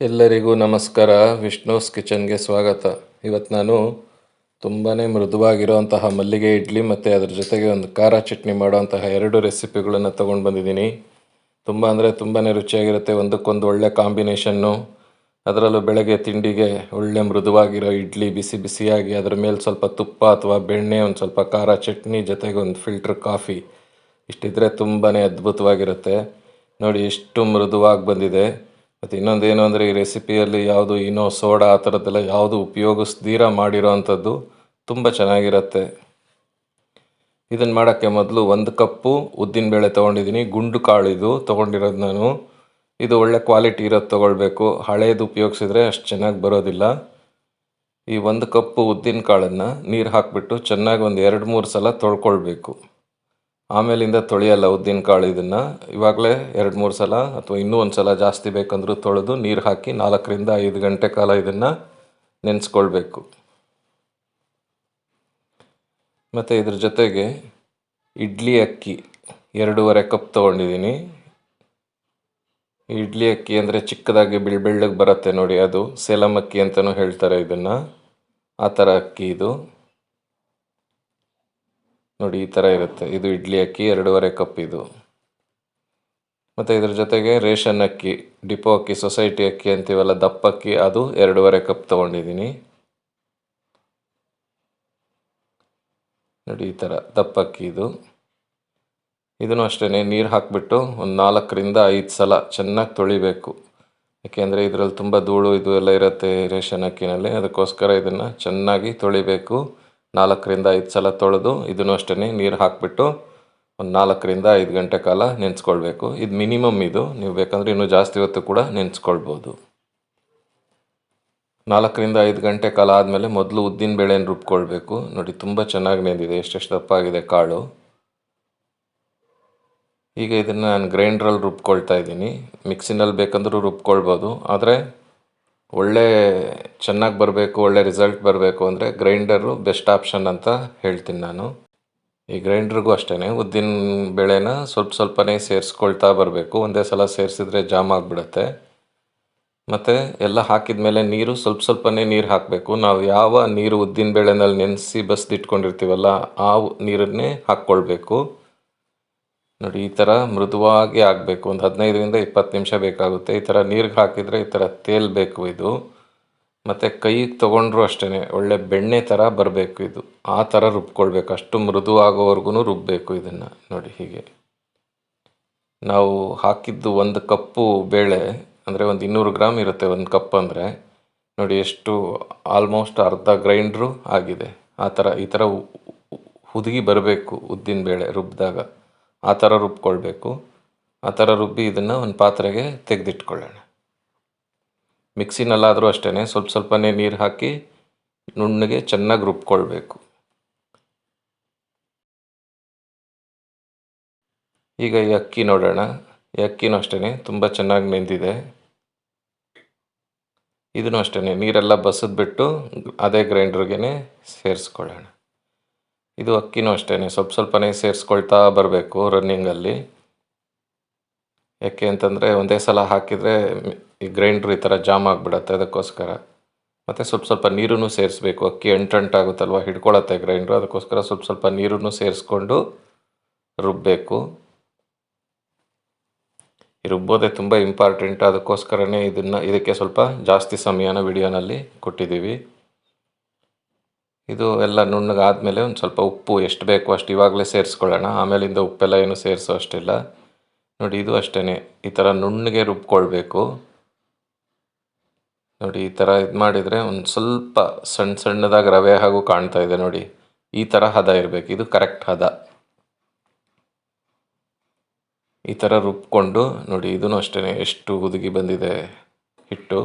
ಎಲ್ಲರಿಗೂ ನಮಸ್ಕಾರ. ವಿಷ್ಣುಸ್ ಕಿಚನ್ಗೆ ಸ್ವಾಗತ. ಇವತ್ತು ನಾನು ತುಂಬಾ ಮೃದುವಾಗಿರುವಂತಹ ಮಲ್ಲಿಗೆ ಇಡ್ಲಿ ಮತ್ತು ಅದ್ರ ಜೊತೆಗೆ ಒಂದು ಖಾರ ಚಟ್ನಿ ಮಾಡುವಂತಹ ಎರಡು ರೆಸಿಪಿಗಳನ್ನು ತೊಗೊಂಡು ಬಂದಿದ್ದೀನಿ. ತುಂಬ ಅಂದರೆ ತುಂಬಾ ರುಚಿಯಾಗಿರುತ್ತೆ. ಒಂದಕ್ಕೊಂದು ಒಳ್ಳೆ ಕಾಂಬಿನೇಷನ್ನು, ಅದರಲ್ಲೂ ಬೆಳಗ್ಗೆ ತಿಂಡಿಗೆ ಒಳ್ಳೆ ಮೃದುವಾಗಿರೋ ಇಡ್ಲಿ ಬಿಸಿ ಬಿಸಿಯಾಗಿ ಅದರ ಮೇಲೆ ಸ್ವಲ್ಪ ತುಪ್ಪ ಅಥವಾ ಬೆಣ್ಣೆ, ಒಂದು ಸ್ವಲ್ಪ ಖಾರ ಚಟ್ನಿ, ಜೊತೆಗೆ ಒಂದು ಫಿಲ್ಟ್ರ್ ಕಾಫಿ, ಇಷ್ಟಿದ್ರೆ ತುಂಬಾ ಅದ್ಭುತವಾಗಿರುತ್ತೆ. ನೋಡಿ, ಎಷ್ಟು ಮೃದುವಾಗಿ ಬಂದಿದೆ. ಮತ್ತು ಇನ್ನೊಂದು ಏನು ಅಂದರೆ ಈ ರೆಸಿಪಿಯಲ್ಲಿ ಯಾವುದು ಇನೋ, ಸೋಡಾ ಆ ಥರದ್ದೆಲ್ಲ ಯಾವುದು ಉಪಯೋಗಿಸ್ದೀರ ಮಾಡಿರೋ ಅಂಥದ್ದು ತುಂಬ ಚೆನ್ನಾಗಿರುತ್ತೆ. ಇದನ್ನು ಮಾಡೋಕ್ಕೆ ಮೊದಲು ಒಂದು ಕಪ್ಪು ಉದ್ದಿನಬೇಳೆ ತೊಗೊಂಡಿದ್ದೀನಿ, ಗುಂಡು ಕಾಳು ಇದು ತೊಗೊಂಡಿರೋದು ನಾನು. ಇದು ಒಳ್ಳೆ ಕ್ವಾಲಿಟಿ ಇರೋದು ತೊಗೊಳ್ಬೇಕು. ಹಳೇದು ಉಪಯೋಗಿಸಿದ್ರೆ ಅಷ್ಟು ಚೆನ್ನಾಗಿ ಬರೋದಿಲ್ಲ. ಈ ಒಂದು ಕಪ್ಪು ಉದ್ದಿನ ಕಾಳನ್ನು ನೀರು ಹಾಕಿಬಿಟ್ಟು ಚೆನ್ನಾಗಿ ಒಂದು ಎರಡು ಮೂರು ಸಲ ತೊಳ್ಕೊಳ್ಬೇಕು. ಆಮೇಲಿಂದ ತೊಳೆಯಲ್ಲ ಉದ್ದಿನ ಕಾಳು ಇದನ್ನು. ಇವಾಗಲೇ ಎರಡು ಮೂರು ಸಲ ಅಥವಾ ಇನ್ನೂ ಒಂದು ಸಲ ಜಾಸ್ತಿ ಬೇಕಂದರೂ ತೊಳೆದು ನೀರು ಹಾಕಿ ನಾಲ್ಕರಿಂದ ಐದು ಗಂಟೆ ಕಾಲ ಇದನ್ನು ನೆನೆಸ್ಕೊಳ್ಬೇಕು. ಮತ್ತು ಇದ್ರ ಜೊತೆಗೆ ಇಡ್ಲಿ ಅಕ್ಕಿ, ಎರಡೂವರೆ ಕಪ್ ತೊಗೊಂಡಿದ್ದೀನಿ. ಇಡ್ಲಿ ಅಕ್ಕಿ ಅಂದರೆ ಚಿಕ್ಕದಾಗಿ ಬಿಳ್ ಬೆಳ್ಳಗೆ ಬರುತ್ತೆ ನೋಡಿ ಅದು. ಸೇಲಂ ಅಕ್ಕಿ ಅಂತಲೂ ಹೇಳ್ತಾರೆ ಇದನ್ನು. ಆ ಥರ ಅಕ್ಕಿ ಇದು. ನೋಡಿ, ಈ ಥರ ಇರುತ್ತೆ. ಇದು ಇಡ್ಲಿ ಅಕ್ಕಿ, ಎರಡೂವರೆ ಕಪ್ ಇದು. ಮತ್ತು ಇದ್ರ ಜೊತೆಗೆ ರೇಷನ್ ಅಕ್ಕಿ, ಡಿಪೋ ಅಕ್ಕಿ, ಸೊಸೈಟಿ ಅಕ್ಕಿ ಅಂತೀವಲ್ಲ, ದಪ್ಪ ಅಕ್ಕಿ, ಅದು ಎರಡೂವರೆ ಕಪ್ ತೊಗೊಂಡಿದ್ದೀನಿ. ನೋಡಿ, ಈ ಥರ ದಪ್ಪ ಅಕ್ಕಿ ಇದು. ಇದನ್ನು ಅಷ್ಟೇ ನೀರು ಹಾಕಿಬಿಟ್ಟು ಒಂದು ನಾಲ್ಕರಿಂದ ಐದು ಸಲ ಚೆನ್ನಾಗಿ ತೊಳಿಬೇಕು. ಯಾಕೆಂದರೆ ಇದರಲ್ಲಿ ತುಂಬ ಧೂಳು ಇದು ಎಲ್ಲ ಇರುತ್ತೆ ರೇಷನ್ ಅಕ್ಕಿನಲ್ಲಿ. ಅದಕ್ಕೋಸ್ಕರ ಇದನ್ನು ಚೆನ್ನಾಗಿ ತೊಳಿಬೇಕು. ನಾಲ್ಕರಿಂದ ಐದು ಸಲ ತೊಳೆದು ಇದನ್ನು ಅಷ್ಟೇ ನೀರು ಹಾಕಿಬಿಟ್ಟು ಒಂದು ನಾಲ್ಕರಿಂದ ಐದು ಗಂಟೆ ಕಾಲ ನೆನೆಸ್ಕೊಳ್ಬೇಕು. ಇದು ಮಿನಿಮಮ್ ಇದು. ನೀವು ಬೇಕಂದರೆ ಇನ್ನೂ ಜಾಸ್ತಿ ಹೊತ್ತು ಕೂಡ ನೆನೆಸ್ಕೊಳ್ಬೋದು. ನಾಲ್ಕರಿಂದ ಐದು ಗಂಟೆ ಕಾಲ ಆದಮೇಲೆ ಮೊದಲು ಉದ್ದಿನ ಬೇಳೆನ ರುಬ್ಕೊಳ್ಬೇಕು. ನೋಡಿ, ತುಂಬ ಚೆನ್ನಾಗಿ ನೆಂದಿದೆ. ಎಷ್ಟೆಷ್ಟು ದಪ್ಪಾಗಿದೆ ಕಾಳು. ಈಗ ಇದನ್ನು ನಾನು ಗ್ರೈಂಡ್ರಲ್ಲಿ ರುಬ್ಕೊಳ್ತಾ ಇದ್ದೀನಿ. ಮಿಕ್ಸಿನಲ್ಲಿ ಬೇಕಂದರೂ ರುಬ್ಕೊಳ್ಬೋದು. ಆದರೆ ಒಳ್ಳೆ ಚೆನ್ನಾಗಿ ಬರಬೇಕು, ಒಳ್ಳೆ ರಿಸಲ್ಟ್ ಬರಬೇಕು ಅಂದರೆ ಗ್ರೈಂಡರು ಬೆಸ್ಟ್ ಆಪ್ಷನ್ ಅಂತ ಹೇಳ್ತೀನಿ ನಾನು. ಈ ಗ್ರೈಂಡ್ರಿಗೂ ಅಷ್ಟೇ ಉದ್ದಿನ ಬೇಳೆನ ಸ್ವಲ್ಪ ಸ್ವಲ್ಪನೇ ಸೇರಿಸ್ಕೊಳ್ತಾ ಬರಬೇಕು. ಒಂದೇ ಸಲ ಸೇರಿಸಿದ್ರೆ ಜಾಮ್ ಆಗಿಬಿಡುತ್ತೆ. ಮತ್ತು ಎಲ್ಲ ಹಾಕಿದ ಮೇಲೆ ನೀರು ಸ್ವಲ್ಪ ಸ್ವಲ್ಪನೇ ನೀರು ಹಾಕಬೇಕು. ನಾವು ಯಾವ ನೀರು ಉದ್ದಿನ ಬೇಳೆನಲ್ಲಿ ನೆನೆಸಿ ಬಸ್ದಿಟ್ಕೊಂಡಿರ್ತೀವಲ್ಲ, ಆ ನೀರನ್ನೇ ಹಾಕ್ಕೊಳ್ಬೇಕು. ನೋಡಿ, ಈ ಥರ ಮೃದುವಾಗಿ ಆಗಬೇಕು. ಒಂದು ಹದಿನೈದರಿಂದ ಇಪ್ಪತ್ತು ನಿಮಿಷ ಬೇಕಾಗುತ್ತೆ. ಈ ಥರ ನೀರಿಗೆ ಹಾಕಿದರೆ ಈ ಥರ ತೇಲ್ಬೇಕು ಇದು. ಮತ್ತು ಕೈಗೆ ತೊಗೊಂಡ್ರು ಅಷ್ಟೇ ಒಳ್ಳೆ ಬೆಣ್ಣೆ ಥರ ಬರಬೇಕು ಇದು. ಆ ಥರ ರುಬ್ಕೊಳ್ಬೇಕು. ಅಷ್ಟು ಮೃದು ಆಗೋವರೆಗೂ ರುಬ್ಬಬೇಕು ಇದನ್ನು. ನೋಡಿ, ಹೀಗೆ. ನಾವು ಹಾಕಿದ್ದು ಒಂದು ಕಪ್ಪು ಬೇಳೆ, ಅಂದರೆ ಒಂದು ಇನ್ನೂರು ಗ್ರಾಮ್ ಇರುತ್ತೆ ಒಂದು ಕಪ್ ಅಂದರೆ. ನೋಡಿ, ಎಷ್ಟು, ಆಲ್ಮೋಸ್ಟ್ ಅರ್ಧ ಗ್ರೈಂಡ್ರು ಆಗಿದೆ. ಆ ಥರ ಈ ಥರ ಹುದುಗಿ ಬರಬೇಕು ಉದ್ದಿನ ಬೇಳೆ ರುಬ್ಬಿದಾಗ ಆ ಥರ ರುಬ್ಕೊಳ್ಬೇಕು. ಆ ಥರ ರುಬ್ಬಿ ಇದನ್ನು ಒಂದು ಪಾತ್ರೆಗೆ ತೆಗೆದಿಟ್ಕೊಳ್ಳೋಣ. ಮಿಕ್ಸಿನಲ್ಲಾದರೂ ಅಷ್ಟೇ ಸ್ವಲ್ಪ ಸ್ವಲ್ಪನೇ ನೀರು ಹಾಕಿ ನುಣ್ಣಗೆ ಚೆನ್ನಾಗಿ ರುಬ್ಕೊಳ್ಬೇಕು. ಈಗ ಈ ಅಕ್ಕಿ ನೋಡೋಣ. ಈ ಅಕ್ಕಿನೂ ಅಷ್ಟೇ ತುಂಬ ಚೆನ್ನಾಗಿ ನೆಂದಿದೆ. ಇದನ್ನು ಅಷ್ಟೇ ನೀರೆಲ್ಲ ಬಸಿದ್ಬಿಟ್ಟು ಅದೇ ಗ್ರೈಂಡ್ರಿಗೆ ಸೇರಿಸ್ಕೊಳ್ಳೋಣ. ಇದು ಅಕ್ಕಿನೂ ಅಷ್ಟೇ ಸ್ವಲ್ಪ ಸ್ವಲ್ಪನೇ ಸೇರಿಸ್ಕೊಳ್ತಾ ಬರಬೇಕು ರನ್ನಿಂಗಲ್ಲಿ ಯಾಕೆ ಅಂತಂದರೆ ಒಂದೇ ಸಲ ಹಾಕಿದರೆ ಈ ಗ್ರೈಂಡ್ರ್ ಈ ಥರ ಜಾಮ್ ಆಗಿಬಿಡತ್ತೆ ಅದಕ್ಕೋಸ್ಕರ. ಮತ್ತು ಸ್ವಲ್ಪ ಸ್ವಲ್ಪ ನೀರನ್ನು ಸೇರಿಸ್ಬೇಕು. ಅಕ್ಕಿ ಎಂಟಂಟಾಗುತ್ತಲ್ವ ಹಿಡ್ಕೊಳತ್ತೆ ಗ್ರೈಂಡ್ರು ಅದಕ್ಕೋಸ್ಕರ ಸ್ವಲ್ಪ ಸ್ವಲ್ಪ ನೀರನ್ನು ಸೇರಿಸ್ಕೊಂಡು ರುಬ್ಬಬೇಕು ರುಬ್ಬೋದೇ ತುಂಬ ಇಂಪಾರ್ಟೆಂಟ್ ಅದಕ್ಕೋಸ್ಕರನೇ ಇದನ್ನು, ಇದಕ್ಕೆ ಸ್ವಲ್ಪ ಜಾಸ್ತಿ ಸಮಯನ ವಿಡಿಯೋನಲ್ಲಿ ಕೊಟ್ಟಿದ್ದೀವಿ. ಇದು ಎಲ್ಲ ನುಣ್ಣಗಾದಮೇಲೆ ಒಂದು ಸ್ವಲ್ಪ ಉಪ್ಪು ಎಷ್ಟು ಬೇಕು ಅಷ್ಟು ಇವಾಗಲೇ ಸೇರಿಸ್ಕೊಳ್ಳೋಣ. ಆಮೇಲಿಂದ ಉಪ್ಪೆಲ್ಲ ಏನು ಸೇರಿಸೋ ಅಷ್ಟಿಲ್ಲ. ನೋಡಿ, ಇದು ಅಷ್ಟೇ ಈ ಥರ ನುಣ್ಣಗೆ ರುಬ್ಕೊಳ್ಬೇಕು. ನೋಡಿ, ಈ ಥರ ಇದು ಮಾಡಿದರೆ ಒಂದು ಸ್ವಲ್ಪ ಸಣ್ಣ ಸಣ್ಣದಾಗಿ ರವೆ ಹಾಗೂ ಕಾಣ್ತಾ ಇದೆ ನೋಡಿ. ಈ ಥರ ಹದ ಇರಬೇಕು. ಇದು ಕರೆಕ್ಟ್ ಹದ. ಈ ಥರ ರುಬ್ಕೊಂಡು ನೋಡಿ ಇದೂ ಅಷ್ಟೇ ಎಷ್ಟು ಹುದುಗಿ ಬಂದಿದೆ ಹಿಟ್ಟು.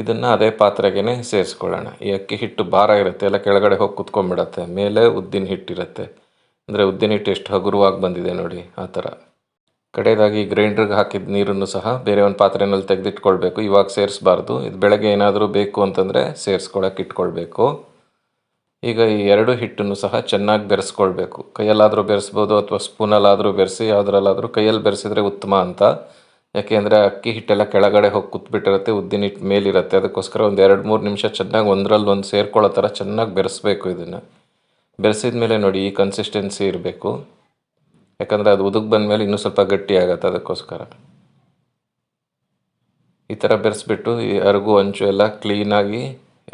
ಇದನ್ನು ಅದೇ ಪಾತ್ರೆಗೆ ಸೇರಿಸ್ಕೊಳ್ಳೋಣ. ಈ ಅಕ್ಕಿ ಹಿಟ್ಟು ಭಾರ ಇರುತ್ತೆ, ಎಲ್ಲ ಕೆಳಗಡೆ ಹೋಗಿ ಕುತ್ಕೊಂಡ್ಬಿಡತ್ತೆ. ಮೇಲೆ ಉದ್ದಿನ ಹಿಟ್ಟಿರುತ್ತೆ ಅಂದರೆ ಉದ್ದಿನ ಹಿಟ್ಟು ಎಷ್ಟು ಹಗುರವಾಗಿ ಬಂದಿದೆ ನೋಡಿ, ಆ ಥರ. ಕಡೆಯದಾಗಿ ಗ್ರೈಂಡ್ರಿಗೆ ಹಾಕಿದ ನೀರನ್ನು ಸಹ ಬೇರೆ ಒಂದು ಪಾತ್ರೆನಲ್ಲಿ ತೆಗೆದಿಟ್ಕೊಳ್ಬೇಕು. ಇವಾಗ ಸೇರಿಸಬಾರ್ದು. ಇದು ಬೆಳಗ್ಗೆ ಏನಾದರೂ ಬೇಕು ಅಂತಂದರೆ ಸೇರಿಸ್ಕೊಳಕ್ಕೆ ಇಟ್ಕೊಳ್ಬೇಕು. ಈಗ ಈ ಎರಡು ಹಿಟ್ಟನ್ನು ಸಹ ಚೆನ್ನಾಗಿ ಬೆರೆಸ್ಕೊಳ್ಬೇಕು. ಕೈಯಲ್ಲಾದರೂ ಬೆರೆಸ್ಬೋದು ಅಥವಾ ಸ್ಪೂನಲ್ಲಾದರೂ ಬೆರೆಸಿ, ಯಾವುದ್ರಲ್ಲಾದರೂ ಕೈಯಲ್ಲಿ ಬೆರೆಸಿದ್ರೆ ಉತ್ತಮ ಅಂತ. ಯಾಕೆಂದರೆ ಅಕ್ಕಿ ಹಿಟ್ಟೆಲ್ಲ ಕೆಳಗಡೆ ಹೋಗಿ ಕೂತ್ಬಿಟ್ಟಿರುತ್ತೆ, ಉದ್ದಿನ ಹಿಟ್ಟು ಮೇಲಿರುತ್ತೆ. ಅದಕ್ಕೋಸ್ಕರ ಒಂದು ಎರಡು ಮೂರು ನಿಮಿಷ ಚೆನ್ನಾಗಿ ಒಂದರಲ್ಲಿ ಒಂದು ಸೇರ್ಕೊಳ್ಳೋ ಥರ ಚೆನ್ನಾಗಿ ಬೆರೆಸ್ಬೇಕು ಇದನ್ನು. ಬೆರೆಸಿದ ಮೇಲೆ ನೋಡಿ, ಈ ಕನ್ಸಿಸ್ಟೆನ್ಸಿ ಇರಬೇಕು. ಯಾಕಂದರೆ ಅದು ಉದುಕ್ ಬಂದಮೇಲೆ ಇನ್ನೂ ಸ್ವಲ್ಪ ಗಟ್ಟಿ ಆಗುತ್ತೆ ಅದಕ್ಕೋಸ್ಕರ. ಈ ಥರ ಬೆರೆಸ್ಬಿಟ್ಟು, ಈ ಅರಗು, ಅಂಚು ಎಲ್ಲ ಕ್ಲೀನಾಗಿ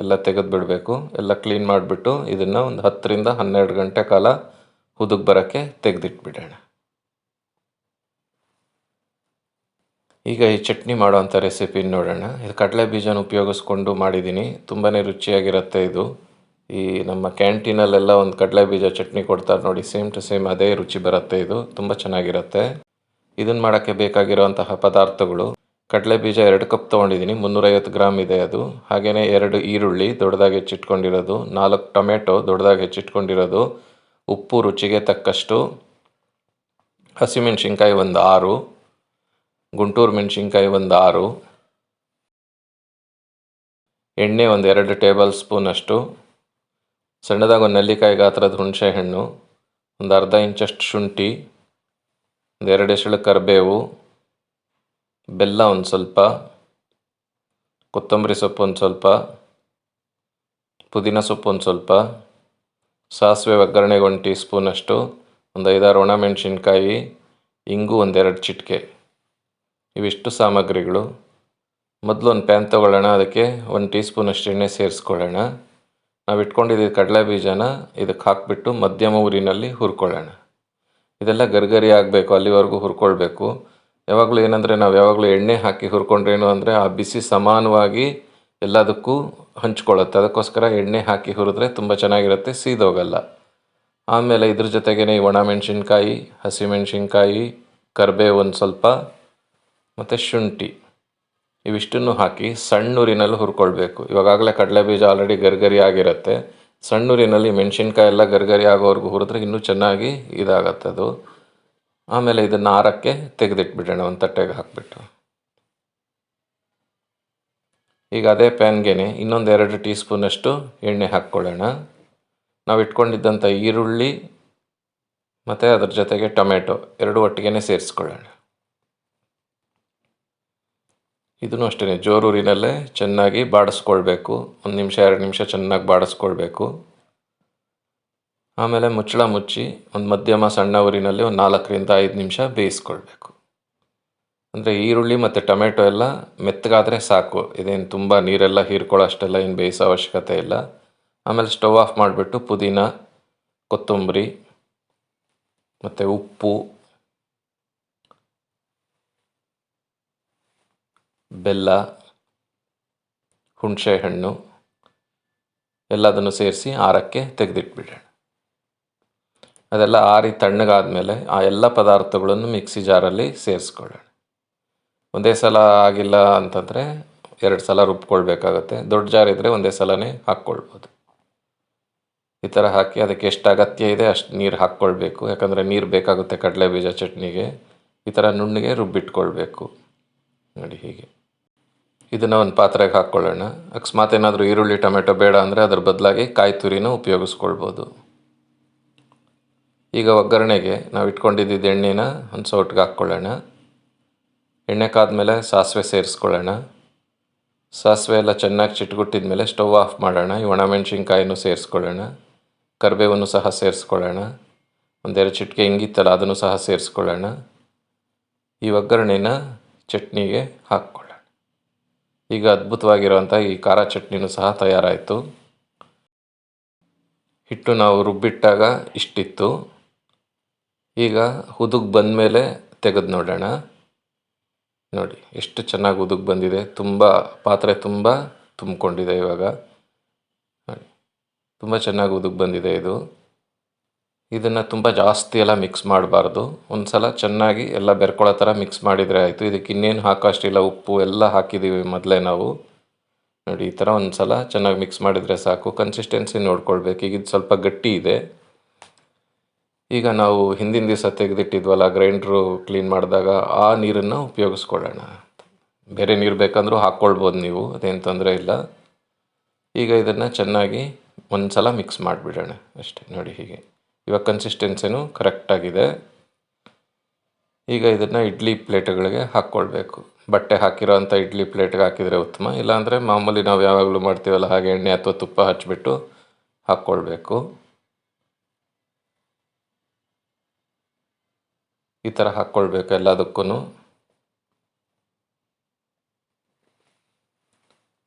ಎಲ್ಲ ತೆಗೆದು ಬಿಡಬೇಕು. ಎಲ್ಲ ಕ್ಲೀನ್ ಮಾಡಿಬಿಟ್ಟು ಇದನ್ನು ಒಂದು ಹತ್ತರಿಂದ ಹನ್ನೆರಡು ಗಂಟೆ ಕಾಲ ಹುದುಗ್ ಬರೋಕ್ಕೆ ತೆಗೆದಿಟ್ಬಿಡೋಣ. ಈಗ ಈ ಚಟ್ನಿ ಮಾಡುವಂಥ ರೆಸಿಪಿ ನೋಡೋಣ. ಇದು ಕಡಲೆ ಬೀಜನ ಉಪಯೋಗಿಸ್ಕೊಂಡು ಮಾಡಿದ್ದೀನಿ. ತುಂಬಾ ರುಚಿಯಾಗಿರುತ್ತೆ ಇದು. ಈ ನಮ್ಮ ಕ್ಯಾಂಟೀನಲ್ಲೆಲ್ಲ ಒಂದು ಕಡಲೆ ಬೀಜ ಚಟ್ನಿ ಕೊಡ್ತಾರೆ ನೋಡಿ. ಸೇಮ್ ಟು ಸೇಮ್ ಅದೇ ರುಚಿ ಬರುತ್ತೆ ಇದು. ತುಂಬ ಚೆನ್ನಾಗಿರುತ್ತೆ. ಇದನ್ನು ಮಾಡೋಕ್ಕೆ ಬೇಕಾಗಿರುವಂತಹ ಪದಾರ್ಥಗಳು. ಕಡಲೆ ಬೀಜ ಎರಡು ಕಪ್ ತೊಗೊಂಡಿದ್ದೀನಿ. ಮುನ್ನೂರೈವತ್ತು ಗ್ರಾಮ್ ಇದೆ ಅದು. ಹಾಗೆಯೇ ಎರಡು ಈರುಳ್ಳಿ ದೊಡ್ಡದಾಗಿ ಹೆಚ್ಚಿಟ್ಕೊಂಡಿರೋದು. ನಾಲ್ಕು ಟೊಮೆಟೊ ದೊಡ್ಡದಾಗಿ ಹೆಚ್ಚಿಟ್ಕೊಂಡಿರೋದು. ಉಪ್ಪು ರುಚಿಗೆ ತಕ್ಕಷ್ಟು ಹಸಿಮೆಣಸಿನ್ಕಾಯಿ ಒಂದು ಆರು. ಗುಂಟೂರು ಮೆಣಸಿನ್ಕಾಯಿ ಒಂದು ಆರು, ಎಣ್ಣೆ ಒಂದು ಎರಡು ಟೇಬಲ್ ಸ್ಪೂನಷ್ಟು ಸಣ್ಣದಾಗ ಒಂದು ನೆಲ್ಲಿಕಾಯಿ ಗಾತ್ರದ ಹುಣಸೆ ಹಣ್ಣು, ಒಂದು ಅರ್ಧ ಇಂಚಷ್ಟು ಶುಂಠಿ, ಒಂದು ಎರಡು ಎಸಳು ಕರಿಬೇವು, ಬೆಲ್ಲ ಒಂದು ಸ್ವಲ್ಪ, ಕೊತ್ತಂಬರಿ ಸೊಪ್ಪು ಒಂದು ಸ್ವಲ್ಪ, ಪುದೀನ ಸೊಪ್ಪು ಒಂದು ಸ್ವಲ್ಪ, ಸಾಸಿವೆ ಒಗ್ಗರಣೆಗೆ ಒಂದು ಟೀ ಸ್ಪೂನಷ್ಟು ಒಂದು ಐದಾರು ಒಣಮೆಣಸಿನ್ಕಾಯಿ ಇಂಗು ಒಂದೆರಡು ಚಿಟಿಕೆ. ಇವಿಷ್ಟು ಸಾಮಗ್ರಿಗಳು. ಮೊದಲು ಒಂದು ಪ್ಯಾನ್ ತೊಗೊಳ್ಳೋಣ, ಅದಕ್ಕೆ ಒಂದು ಟೀ ಸ್ಪೂನಷ್ಟು ಎಣ್ಣೆ ಸೇರಿಸ್ಕೊಳ್ಳೋಣ. ನಾವು ಇಟ್ಕೊಂಡಿದ್ದ ಕಡಲೆ ಬೀಜನ ಇದಕ್ಕೆ ಹಾಕಿಬಿಟ್ಟು ಮಧ್ಯಮ ಊರಿನಲ್ಲಿ ಹುರ್ಕೊಳ್ಳೋಣ. ಇದೆಲ್ಲ ಗರ್ಗರಿ ಆಗಬೇಕು, ಅಲ್ಲಿವರೆಗೂ ಹುರ್ಕೊಳ್ಬೇಕು. ಯಾವಾಗಲೂ ಏನಂದರೆ ನಾವು ಯಾವಾಗಲೂ ಎಣ್ಣೆ ಹಾಕಿ ಹುರ್ಕೊಂಡ್ರೇನು ಅಂದರೆ ಆ ಬಿಸಿ ಸಮಾನವಾಗಿ ಎಲ್ಲದಕ್ಕೂ ಹಂಚ್ಕೊಳ್ಳುತ್ತೆ. ಅದಕ್ಕೋಸ್ಕರ ಎಣ್ಣೆ ಹಾಕಿ ಹುರಿದ್ರೆ ತುಂಬ ಚೆನ್ನಾಗಿರುತ್ತೆ, ಸೀದೋಗಲ್ಲ. ಆಮೇಲೆ ಇದ್ರ ಜೊತೆಗೇ ಈ ಒಣಮೆಣಸಿನ್ಕಾಯಿ ಹಸಿಮೆಣಸಿನ್ಕಾಯಿ ಕರ್ಬೇವು ಒಂದು ಸ್ವಲ್ಪ ಮತ್ತು ಶುಂಠಿ. ಇವಿಷ್ಟನ್ನು ಹಾಕಿ ಸಣ್ಣೂರಿನಲ್ಲಿ ಹುರ್ಕೊಳ್ಬೇಕು. ಇವಾಗಾಗಲೇ ಕಡಲೆ ಬೀಜ ಆಲ್ರೆಡಿ ಗರ್ಗರಿ ಆಗಿರುತ್ತೆ ಸಣ್ಣೂರಿನಲ್ಲಿ ಮೆಣಸಿನ್ಕಾಯಿ ಎಲ್ಲ ಗರ್ಗರಿ ಆಗೋವರೆಗೂ ಹುರಿದ್ರೆ ಇನ್ನೂ ಚೆನ್ನಾಗಿ ಇದಾಗತ್ತೆ ಅದು. ಆಮೇಲೆ ಇದನ್ನು ಆರಕ್ಕೆ ತೆಗೆದಿಟ್ಬಿಡೋಣ, ಒಂದು ತಟ್ಟೆಗೆ ಹಾಕಿಬಿಟ್ಟು. ಈಗ ಅದೇ ಪ್ಯಾನ್ಗೆ ಇನ್ನೊಂದು ಎರಡು ಟೀ ಸ್ಪೂನಷ್ಟು ಎಣ್ಣೆ ಹಾಕ್ಕೊಳ್ಳೋಣ. ನಾವು ಇಟ್ಕೊಂಡಿದ್ದಂಥ ಈರುಳ್ಳಿ ಮತ್ತು ಅದ್ರ ಜೊತೆಗೆ ಟೊಮೆಟೊ ಎರಡು ಒಟ್ಟಿಗೆ ಸೇರಿಸ್ಕೊಳ್ಳೋಣ. ಇದನ್ನು ಅಷ್ಟೇ ಜೋರೂರಿನಲ್ಲೇ ಚೆನ್ನಾಗಿ ಬಾಡಿಸ್ಕೊಳ್ಬೇಕು. ಒಂದು ನಿಮಿಷ, ಎರಡು ನಿಮಿಷ ಚೆನ್ನಾಗಿ ಬಾಡಿಸ್ಕೊಳ್ಬೇಕು. ಆಮೇಲೆ ಮುಚ್ಚಳ ಮುಚ್ಚಿ ಒಂದು ಮಧ್ಯಮ, ಸಣ್ಣ ಊರಿನಲ್ಲಿ ಒಂದು ನಾಲ್ಕರಿಂದ ಐದು ನಿಮಿಷ ಬೇಯಿಸ್ಕೊಳ್ಬೇಕು. ಅಂದರೆ ಈರುಳ್ಳಿ ಮತ್ತು ಟೊಮೆಟೊ ಎಲ್ಲ ಮೆತ್ತಗಾದರೆ ಸಾಕು. ಇದೇನು ತುಂಬ ನೀರೆಲ್ಲ ಹೀರ್ಕೊಳ್ಳೋ ಅಷ್ಟೆಲ್ಲ ಏನು ಬೇಯಿಸೋ ಅವಶ್ಯಕತೆ ಇಲ್ಲ. ಆಮೇಲೆ ಸ್ಟವ್ ಆಫ್ ಮಾಡಿಬಿಟ್ಟು ಪುದೀನ, ಕೊತ್ತಂಬರಿ ಮತ್ತು ಉಪ್ಪು ಬೆಲ್ಲ, ಹುಣಸೆಹಣ್ಣು, ಎಲ್ಲದನ್ನು ಸೇರಿಸಿ ಆರಕ್ಕೆ ತೆಗೆದಿಟ್ಬಿಡೋಣ. ಅದೆಲ್ಲ ಆರಿ ತಣ್ಣಗಾದಮೇಲೆ ಆ ಎಲ್ಲ ಪದಾರ್ಥಗಳನ್ನು ಮಿಕ್ಸಿ ಜಾರಲ್ಲಿ ಸೇರಿಸ್ಕೊಳ್ಳೋಣ. ಒಂದೇ ಸಲ ಆಗಿಲ್ಲ ಅಂತಂದರೆ ಎರಡು ಸಲ ರುಬ್ಕೊಳ್ಬೇಕಾಗತ್ತೆ. ದೊಡ್ಡ ಜಾರ್ ಇದ್ದರೆ ಒಂದೇ ಸಲನೇ ಹಾಕ್ಕೊಳ್ಬೋದು. ಈ ಥರ ಹಾಕಿ ಅದಕ್ಕೆ ಎಷ್ಟು ಅಗತ್ಯ ಇದೆ ಅಷ್ಟು ನೀರು ಹಾಕ್ಕೊಳ್ಬೇಕು. ಯಾಕಂದರೆ ನೀರು ಬೇಕಾಗುತ್ತೆ ಕಡಲೆ ಬೀಜ ಚಟ್ನಿಗೆ. ಈ ಥರ ನುಣ್ಣಗೆ ರುಬ್ಬಿಟ್ಕೊಳ್ಬೇಕು. ನೋಡಿ ಹೀಗೆ. ಇದನ್ನು ಒಂದು ಪಾತ್ರೆಗೆ ಹಾಕ್ಕೊಳ್ಳೋಣ ಅಕಸ್ಮಾತ್ ಏನಾದರೂ ಈರುಳ್ಳಿ, ಟೊಮೆಟೊ ಬೇಡ ಅಂದರೆ ಅದ್ರ ಬದಲಾಗಿ ಕಾಯಿ ತುರಿನ ಉಪಯೋಗಿಸ್ಕೊಳ್ಬೋದು. ಈಗ ಒಗ್ಗರಣೆಗೆ ನಾವು ಇಟ್ಕೊಂಡಿದ್ದ ಎಣ್ಣೆನ ಒಂದು ಸೌಟ್ಗೆ ಹಾಕ್ಕೊಳ್ಳೋಣ ಎಣ್ಣೆ ಕಾದ್ಮೇಲೆ ಸಾಸಿವೆ ಸೇರಿಸ್ಕೊಳ್ಳೋಣ. ಸಾಸಿವೆ ಎಲ್ಲ ಚೆನ್ನಾಗಿ ಚಿಟ್ಗುಟ್ಟಿದ ಮೇಲೆ ಸ್ಟವ್ ಆಫ್ ಮಾಡೋಣ. ಈ ಒಣಮೆಣ್ಸಿನ್ಕಾಯಿನೂ ಸೇರಿಸ್ಕೊಳ್ಳೋಣ. ಕರಿಬೇವನ್ನು ಸಹ ಸೇರಿಸ್ಕೊಳ್ಳೋಣ. ಒಂದೆರಡು ಚಿಟಿಕೆ ಹಿಂಗಿತ್ತಲ್ಲ ಅದನ್ನು ಸಹ ಸೇರಿಸ್ಕೊಳ್ಳೋಣ. ಈ ಒಗ್ಗರಣೆನ ಚಟ್ನಿಗೆ ಹಾಕ್ಕೊಳ್ಳೋಣ. ಈಗ ಅದ್ಭುತವಾಗಿರುವಂಥ ಈ ಖಾರ ಚಟ್ನಿನೂ ಸಹ ತಯಾರಾಯಿತು. ಹಿಟ್ಟು ನಾವು ರುಬ್ಬಿಟ್ಟಾಗ ಇಷ್ಟಿತ್ತು. ಈಗ ಹುದುಗ್ ಬಂದಮೇಲೆ ತೆಗೆದು ನೋಡೋಣ. ನೋಡಿ, ಎಷ್ಟು ಚೆನ್ನಾಗಿ ಉದುಗ್ ಬಂದಿದೆ. ತುಂಬ ಪಾತ್ರೆ ತುಂಬ ತುಂಬಿಕೊಂಡಿದೆ ಇವಾಗ. ನೋಡಿ, ತುಂಬ ಚೆನ್ನಾಗಿ ಉದುಗ್ ಬಂದಿದೆ ಇದು. ಇದನ್ನು ತುಂಬ ಜಾಸ್ತಿ ಎಲ್ಲ ಮಿಕ್ಸ್ ಮಾಡಬಾರ್ದು. ಒಂದು ಸಲ ಚೆನ್ನಾಗಿ ಎಲ್ಲ ಬೆರ್ಕೊಳ್ಳೋ ಥರ ಮಿಕ್ಸ್ ಮಾಡಿದರೆ ಆಯಿತು. ಇದಕ್ಕೆ ಇನ್ನೇನು ಹಾಕೋಷ್ಟಿಲ್ಲ, ಉಪ್ಪು ಎಲ್ಲ ಹಾಕಿದ್ದೀವಿ ಮೊದಲೇ ನಾವು. ನೋಡಿ, ಈ ಥರ ಒಂದು ಸಲ ಚೆನ್ನಾಗಿ ಮಿಕ್ಸ್ ಮಾಡಿದರೆ ಸಾಕು. ಕನ್ಸಿಸ್ಟೆನ್ಸಿ ನೋಡ್ಕೊಳ್ಬೇಕು. ಈಗ ಇದು ಸ್ವಲ್ಪ ಗಟ್ಟಿ ಇದೆ. ಈಗ ನಾವು ಹಿಂದಿನ ದಿವಸ ತೆಗೆದಿಟ್ಟಿದ್ವಲ್ಲ ಗ್ರೈಂಡ್ರು ಕ್ಲೀನ್ ಮಾಡಿದಾಗ ಆ ನೀರನ್ನು ಉಪಯೋಗಿಸ್ಕೊಳ್ಳೋಣ ಬೇರೆ ನೀರು ಬೇಕಂದ್ರೂ ಹಾಕ್ಕೊಳ್ಬೋದು ನೀವು, ಅದೇನು ತೊಂದರೆ ಇಲ್ಲ. ಈಗ ಇದನ್ನು ಚೆನ್ನಾಗಿ ಒಂದು ಸಲ ಮಿಕ್ಸ್ ಮಾಡಿಬಿಡೋಣ. ಅಷ್ಟೇ, ನೋಡಿ ಹೀಗೆ. ಇವಾಗ ಕನ್ಸಿಸ್ಟೆನ್ಸಿನೂ ಕರೆಕ್ಟಾಗಿದೆ ಈಗ ಇದನ್ನು ಇಡ್ಲಿ ಪ್ಲೇಟ್ಗಳಿಗೆ ಹಾಕ್ಕೊಳ್ಬೇಕು ಬಟ್ಟೆ ಹಾಕಿರೋಂಥ ಇಡ್ಲಿ ಪ್ಲೇಟ್ಗೆ ಹಾಕಿದರೆ ಉತ್ತಮ. ಇಲ್ಲಾಂದರೆ ಮಾಮೂಲಿ ನಾವು ಯಾವಾಗಲೂ ಮಾಡ್ತೀವಲ್ಲ ಹಾಗೆ ಎಣ್ಣೆ ಅಥವಾ ತುಪ್ಪ ಹಚ್ಚಿಬಿಟ್ಟು ಹಾಕ್ಕೊಳ್ಬೇಕು ಈ ಥರ ಹಾಕ್ಕೊಳ್ಬೇಕು ಎಲ್ಲದಕ್ಕೂ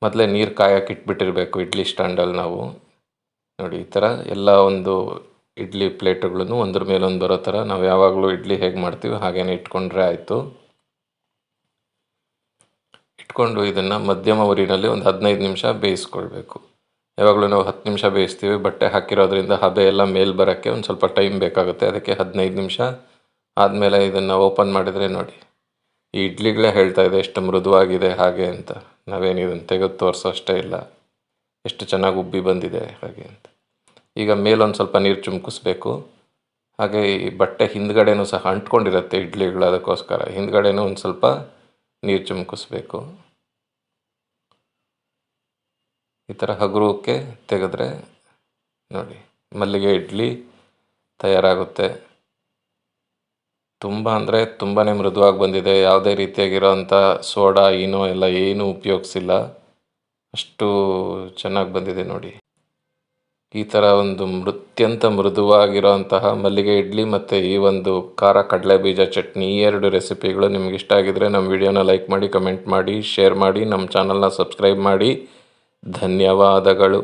ಮೊದಲೇ ನೀರು ಕಾಯಕ್ಕೆ ಇಟ್ಬಿಟ್ಟಿರಬೇಕು ಇಡ್ಲಿ ಸ್ಟ್ಯಾಂಡಲ್ಲಿ ನಾವು. ನೋಡಿ ಈ ಥರ ಎಲ್ಲ ಒಂದು ಇಡ್ಲಿ ಪ್ಲೇಟ್ಗಳನ್ನು ಒಂದ್ರ ಮೇಲೊಂದು ಬರೋ ಥರ ನಾವು ಯಾವಾಗಲೂ ಇಡ್ಲಿ ಹೇಗೆ ಮಾಡ್ತೀವಿ ಹಾಗೇನೆ ಇಟ್ಕೊಂಡ್ರೆ ಆಯಿತು. ಇಟ್ಕೊಂಡು ಇದನ್ನು ಮಧ್ಯಮ ಊರಿನಲ್ಲಿ ಒಂದು ಹದಿನೈದು ನಿಮಿಷ ಬೇಯಿಸ್ಕೊಳ್ಬೇಕು. ಯಾವಾಗಲೂ ನಾವು ಹತ್ತು ನಿಮಿಷ ಬೇಯಿಸ್ತೀವಿ, ಬಟ್ಟೆ ಹಾಕಿರೋದ್ರಿಂದ ಹಬೆ ಎಲ್ಲ ಮೇಲೆ ಬರೋಕ್ಕೆ ಒಂದು ಸ್ವಲ್ಪ ಟೈಮ್ ಬೇಕಾಗುತ್ತೆ, ಅದಕ್ಕೆ ಹದಿನೈದು ನಿಮಿಷ ಆದಮೇಲೆ ಇದನ್ನು ಓಪನ್ ಮಾಡಿದರೆ ನೋಡಿ. ಈ ಇಡ್ಲಿಗಳೇ ಹೇಳ್ತಾ ಇದೆ, ಎಷ್ಟು ಮೃದುವಾಗಿದೆ ಹಾಗೆ ಅಂತ. ನಾವೇನು ಇದನ್ನು ತೆಗೆದು ತೋರಿಸೋ ಅಷ್ಟೇ ಇಲ್ಲ. ಎಷ್ಟು ಚೆನ್ನಾಗಿ ಉಬ್ಬಿ ಬಂದಿದೆ ಹಾಗೆ ಅಂತ. ಈಗ ಮೇಲೊಂದು ಸ್ವಲ್ಪ ನೀರು ಚುಮುಕಿಸ್ಬೇಕು. ಹಾಗೆ ಈ ಬಟ್ಟೆ ಹಿಂದ್ಗಡೆನೂ ಸಹ ಅಂಟ್ಕೊಂಡಿರುತ್ತೆ ಇಡ್ಲಿಗಳು ಅದಕ್ಕೋಸ್ಕರ. ಹಿಂದ್ಗಡೆನೂ ಒಂದು ಸ್ವಲ್ಪ ನೀರು ಚುಮುಕಿಸ್ಬೇಕು. ಈ ಥರ ಹಗುರಕ್ಕೆ ತೆಗೆದ್ರೆ ನೋಡಿ, ಮಲ್ಲಿಗೆ ಇಡ್ಲಿ ತಯಾರಾಗುತ್ತೆ. ತುಂಬ ಅಂದರೆ ತುಂಬಾ ಮೃದುವಾಗಿ ಬಂದಿದೆ. ಯಾವುದೇ ರೀತಿಯಾಗಿರೋಂಥ ಸೋಡಾ ಏನೋ ಎಲ್ಲ ಏನೂ ಉಪಯೋಗಿಸಿಲ್ಲ. ಅಷ್ಟು ಚೆನ್ನಾಗಿ ಬಂದಿದೆ ನೋಡಿ. ಈ ಥರ ಒಂದು ಮೃತ್ಯಂತ ಮೃದುವಾಗಿರುವಂತಹ ಮಲ್ಲಿಗೆ ಇಡ್ಲಿ ಮತ್ತು ಈ ಒಂದು ಖಾರ ಕಡಲೆ ಬೀಜ ಚಟ್ನಿ ಈ ಎರಡು ರೆಸಿಪಿಗಳು ನಿಮ್ಗೆ ಇಷ್ಟ ಆಗಿದ್ರೆ ನಮ್ಮ ವಿಡಿಯೋನ ಲೈಕ್ ಮಾಡಿ, ಕಮೆಂಟ್ ಮಾಡಿ, ಶೇರ್ ಮಾಡಿ, ನಮ್ಮ ಚಾನಲ್ನ ಸಬ್ಸ್ಕ್ರೈಬ್ ಮಾಡಿ. ಧನ್ಯವಾದಗಳು.